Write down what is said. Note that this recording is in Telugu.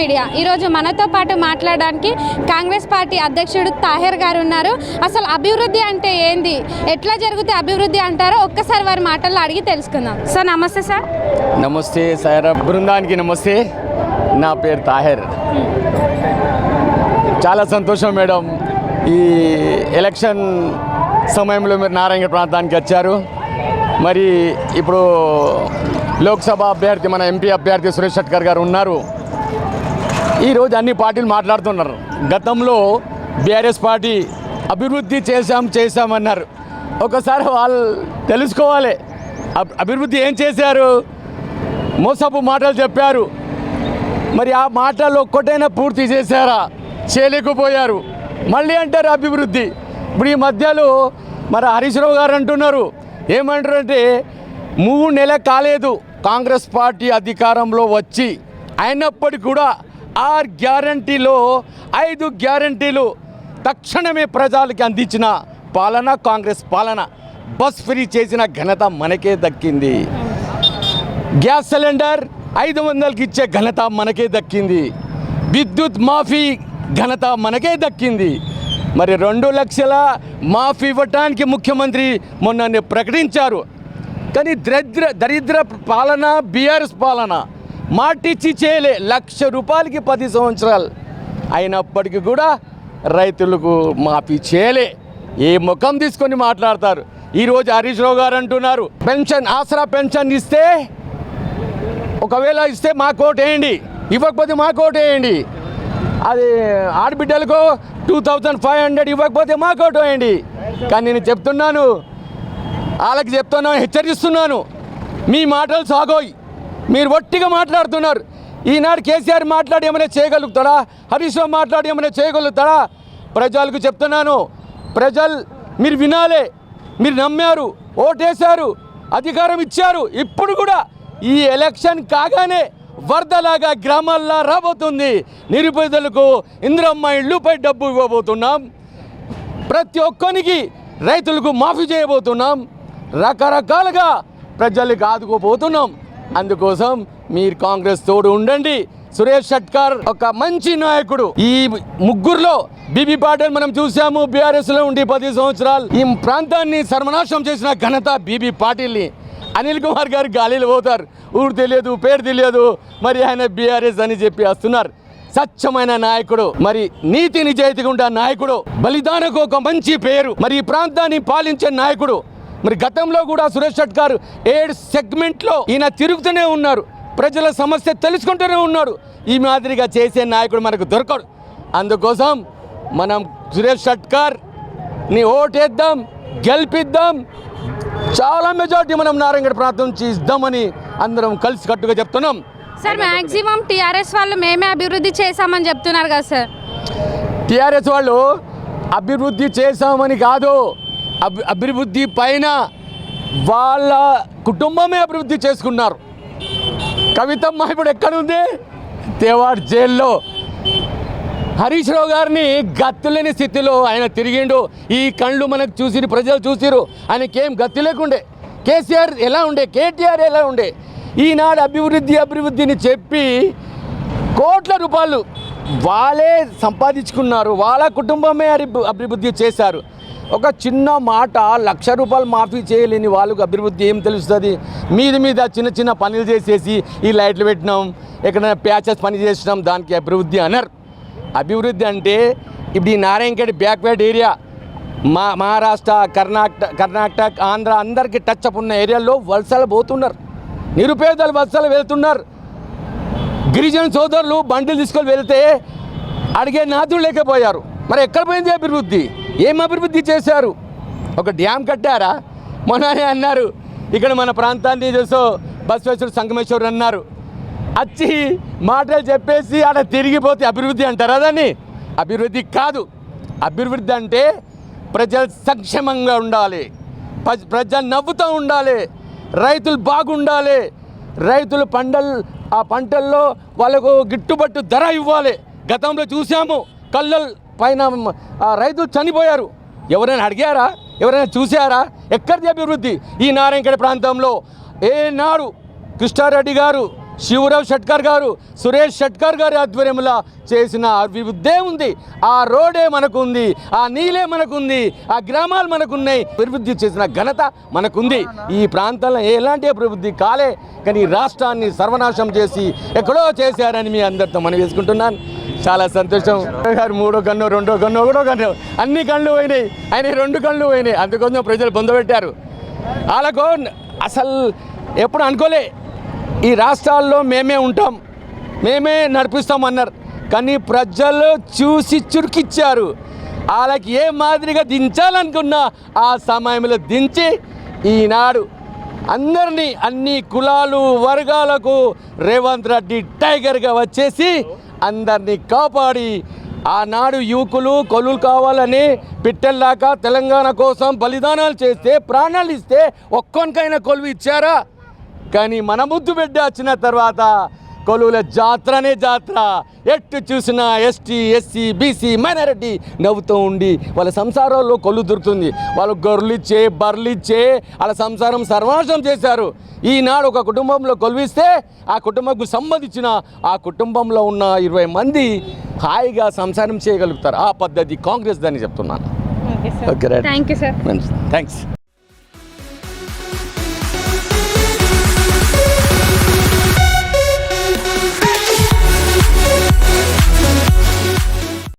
మీడియా. ఈరోజు మనతో పాటు మాట్లాడడానికి కాంగ్రెస్ పార్టీ అధ్యక్షుడు తాహిర్ గారు ఉన్నారు. అసలు అభివృద్ధి అంటే ఏంది? ఎట్లా జరిగితే అభివృద్ధి అంటారో ఒక్కసారి వారి మాటల్లో అడిగి తెలుసుకుందాం. సార్ నమస్తే సార్. నమస్తే సార్ బృందానికి నమస్తే. నా పేరు తాహెర్. చాలా సంతోషం మేడం. ఈ ఎలక్షన్ సమయంలో మీరు నారాయణ ప్రాంతానికి వచ్చారు. మరి ఇప్పుడు లోక్సభ అభ్యర్థి మన ఎంపీ అభ్యర్థి సురేష్ షట్కర్ గారు ఉన్నారు. ఈరోజు అన్ని పార్టీలు మాట్లాడుతున్నారు. గతంలో బీఆర్ఎస్ పార్టీ అభివృద్ధి చేశాం చేశామన్నారు. ఒకసారి వాళ్ళు తెలుసుకోవాలి. అభివృద్ధి ఏం చేశారు? మోసపు మాటలు చెప్పారు. మరి ఆ మాటలు ఒక్కటైనా పూర్తి చేశారా? చేయలేకపోయారు. మళ్ళీ అంటారు అభివృద్ధి. ఇప్పుడు ఈ మధ్యలో మరి హరీష్ రావు గారు అంటున్నారు. ఏమంటారు అంటే మూడు నెల కాలేదు. కాంగ్రెస్ పార్టీ అధికారంలో వచ్చి అయినప్పటికీ కూడా ఆర్ గ్యారంటీలో ఐదు గ్యారంటీలు తక్షణమే ప్రజలకి అందించిన పాలన కాంగ్రెస్ పాలన. బస్ ఫ్రీ చేసిన ఘనత మనకే దక్కింది. గ్యాస్ సిలిండర్ ఐదు వందలకి ఇచ్చే ఘనత మనకే దక్కింది. విద్యుత్ మాఫీ ఘనత మనకే దక్కింది. మరి రెండు లక్షల మాఫీ ఇవ్వటానికి ముఖ్యమంత్రి మొన్న ప్రకటించారు. కానీ దరిద్ర దరిద్ర పాలన బీఆర్ఎస్ పాలన మాటిచ్చి చేయలే. లక్ష రూపాయలకి పది సంవత్సరాలు అయినప్పటికీ కూడా రైతులకు మాఫీ చేయలే. ఏ ముఖం తీసుకొని మాట్లాడతారు? ఈరోజు హరీష్ రావు గారు అంటున్నారు పెన్షన్ ఆసరా పెన్షన్ ఇస్తే ఒకవేళ ఇస్తే మా కోట్ వేయండి. ఇవ్వకపోతే మా కోట్ వేయండి. అది ఆడబిడ్డలకు టూ థౌజండ్ ఫైవ్ హండ్రెడ్ ఇవ్వకపోతే మా కోట్ వేయండి. కానీ నేను చెప్తున్నాను వాళ్ళకి చెప్తున్నాను హెచ్చరిస్తున్నాను మీ మాటలు సాగోయి. మీరు ఒట్టిగా మాట్లాడుతున్నారు. ఈనాడు కేసీఆర్ మాట్లాడి ఏమైనా చేయగలుగుతాడా? హరీష్ రావు మాట్లాడి ఏమైనా చేయగలుగుతాడా? ప్రజలకు చెప్తున్నాను. ప్రజలు మీరు వినాలే. మీరు నమ్మారు. ఓటేశారు. అధికారం ఇచ్చారు. ఇప్పుడు కూడా ఈ ఎలక్షన్ కాగానే వరదలాగా గ్రామాల్లో రాబోతుంది. నిరుపేదలకు ఇందిరమ్మ ఇళ్ళుపై డబ్బు ఇవ్వబోతున్నాం. ప్రతి ఒక్కరికి రైతులకు మాఫీ చేయబోతున్నాం. రకరకాలుగా ప్రజలకు ఆదుకోబోతున్నాం. అందుకోసం మీరు కాంగ్రెస్ తోడు ఉండండి. సురేష్ షట్కర్ ఒక మంచి నాయకుడు. ఈ ముగ్గురులో బీబీ పాటిల్ మనం చూసాము. బీఆర్ఎస్లో ఉండి పది సంవత్సరాలు. ఈ ప్రాంతాన్ని సర్వనాశనం చేసిన ఘనత బీబీ పాటిల్ని. అనిల్ కుమార్ గారు గాలిలో పోతారు. ఊరు తెలియదు పేరు తెలియదు. మరి ఆయన బీఆర్ఎస్ అని చెప్పి వస్తున్నారు. స్వచ్ఛమైన నాయకుడు. మరి నీతి నిజాయితీగా ఉండే నాయకుడు. బలిదానకు ఒక మంచి పేరు. మరి ఈ ప్రాంతాన్ని పాలించే నాయకుడు. మరి గతంలో కూడా సురేష్ షట్కర్ ఏడు సెగ్మెంట్లో ఈయన తిరుగుతూనే ఉన్నారు. ప్రజల సమస్య తెలుసుకుంటూనే ఉన్నాడు ఈ మాదిరిగా చేసే నాయకుడు మనకు దొరకడు. అందుకోసం మనం సురేష్ షట్కర్ని ఓటేద్దాం గెలిపిద్దాం. చాలా మెజార్టీ మనం నారాయణ ప్రాంతం ఇద్దామని అందరం కలిసి కట్టుగా చెప్తున్నాం. సార్ మ్యాక్సిమం టీఆర్ఎస్ వాళ్ళు మేమే అభివృద్ధి చేశామని చెప్తున్నారు కదా సార్. టీఆర్ఎస్ వాళ్ళు అభివృద్ధి చేశామని కాదు. అభి అభివృద్ధి పైన వాళ్ళ కుటుంబమే అభివృద్ధి చేసుకున్నారు. కవితమ్మ ఇప్పుడు ఎక్కడుంది? తేవాడ్ జైల్లో. హరీష్ రావు గారిని గత్తులేని స్థితిలో ఆయన తిరిగిండు. ఈ కళ్ళు మనకు చూసిరు ప్రజలు చూసిరు. ఆయనకేం గత్తి లేకుండే. కేసీఆర్ ఎలా ఉండే? కేటీఆర్ ఎలా ఉండే? ఈనాడు అభివృద్ధి అభివృద్ధిని చెప్పి కోట్ల రూపాయలు వాళ్ళే సంపాదించుకున్నారు. వాళ్ళ కుటుంబమే అభివృద్ధి చేశారు. ఒక చిన్న మాట లక్ష రూపాయలు మాఫీ చేయలేని వాళ్ళకు అభివృద్ధి ఏం తెలుస్తుంది? మీద మీద చిన్న చిన్న పనులు చేసేసి ఈ లైట్లు పెట్టినాం ఎక్కడైనా ప్యాచెస్ పని చేసినాం దానికి అభివృద్ధి అన్నారు అభివృద్ధి అంటే ఇప్పుడు ఈ నారాయణఖేడ్ బ్యాక్వర్డ్ ఏరియా మా మహారాష్ట్ర కర్ణాటక కర్ణాటక ఆంధ్ర అందరికీ టచ్ అప్ ఉన్న ఏరియాలో వలసలు పోతున్నారు. నిరుపేదలు వలసలు వెళ్తున్నారు. గిరిజన సోదరులు బండిలు తీసుకొని వెళ్తే అడిగే నాదులు లేకపోయారు. మరి ఎక్కడ పోయింది అభివృద్ధి? ఏం అభివృద్ధి చేశారు? ఒక డ్యామ్ కట్టారా? మొన్ననే అన్నారు ఇక్కడ మన ప్రాంతాన్ని చూసో బసవేశ్వరుడు సంగమేశ్వరుడు అన్నారు. వచ్చి మాటలు చెప్పేసి ఆడ తిరిగిపోతే అభివృద్ధి అంటారా దాన్ని? అభివృద్ధి కాదు. అభివృద్ధి అంటే ప్రజలు సంక్షేమంగా ఉండాలి. ప్రజ- ప్రజలు నవ్వుతూ ఉండాలి. రైతులు బాగుండాలి. రైతులు పంటలు ఆ పంటల్లో వాళ్ళకు గిట్టుబట్టు ధర ఇవ్వాలి. గతంలో చూసాము కళ్ళలు పైన రైతులు చనిపోయారు. ఎవరైనా అడిగారా? ఎవరైనా చూశారా? ఎక్కడిది అభివృద్ధి? ఈ నారాయణగఢ ప్రాంతంలో ఏనాడు కృష్ణారెడ్డి గారు శివరావు షట్కర్ గారు సురేష్ షట్కర్ గారి ఆధ్వర్యంలో చేసిన అభివృద్ధే ఉంది ఆ రోడే మనకుంది ఆ నీలే మనకుంది ఆ గ్రామాలు మనకున్నాయి. అభివృద్ధి చేసిన ఘనత మనకుంది. ఈ ప్రాంతంలో ఎలాంటి అభివృద్ధి కాలే కానీ రాష్ట్రాన్ని సర్వనాశం చేసి ఎక్కడో చేశారని మీ అందరితో మనం వేసుకుంటున్నాను చాలా సంతోషం. గారు మూడో కన్ను రెండో కన్ను ఒకటో కన్ను. అన్ని కళ్ళు పోయినాయి. ఆయన రెండు కళ్ళు పోయినాయి. అందుకోసం ప్రజలు పొందబెట్టారు వాళ్ళకు అసలు ఎప్పుడు అనుకోలే. ఈ రాష్ట్రాల్లో మేమే ఉంటాం. మేమే నడిపిస్తామన్నారు. కానీ ప్రజలు చూసి చురుకిచ్చారు. వాళ్ళకి ఏ మాదిరిగా దించాలనుకున్నా ఆ సమయంలో దించి ఈనాడు అందరినీ అన్ని కులాలు వర్గాలకు రేవంత్ రెడ్డి టైగర్గా వచ్చేసి అందరినీ కాపాడి ఆనాడు యువకులు కొలులు కావాలని పిట్టెల్లాక తెలంగాణ కోసం బలిదానాలు చేస్తే ప్రాణాలు ఇస్తే ఒక్కొనికైనా కొలువు ఇచ్చారా? కానీ మన ముద్దు బిడ్డ వచ్చిన తర్వాత కొలువుల జాత్రనే జాత్ర. ఎట్టు చూసినా ఎస్టీ ఎస్సీ బీసీ మైనారిటీ నవ్వుతూ ఉండి వాళ్ళ సంసారంలో కొల్లు దొరుకుతుంది. వాళ్ళు గొర్రెలు ఇచ్చే బర్రెలు ఇచ్చే వాళ్ళ సంసారం సర్వనాశనం చేశారు. ఈనాడు ఒక కుటుంబంలో కొలువిస్తే ఆ కుటుంబంకు సంబంధించిన ఆ కుటుంబంలో ఉన్న ఇరవై మంది హాయిగా సంసారం చేయగలుగుతారు. ఆ పద్ధతి కాంగ్రెస్ దాన్ని చెప్తున్నాను. Okay okay right thank you sir thanks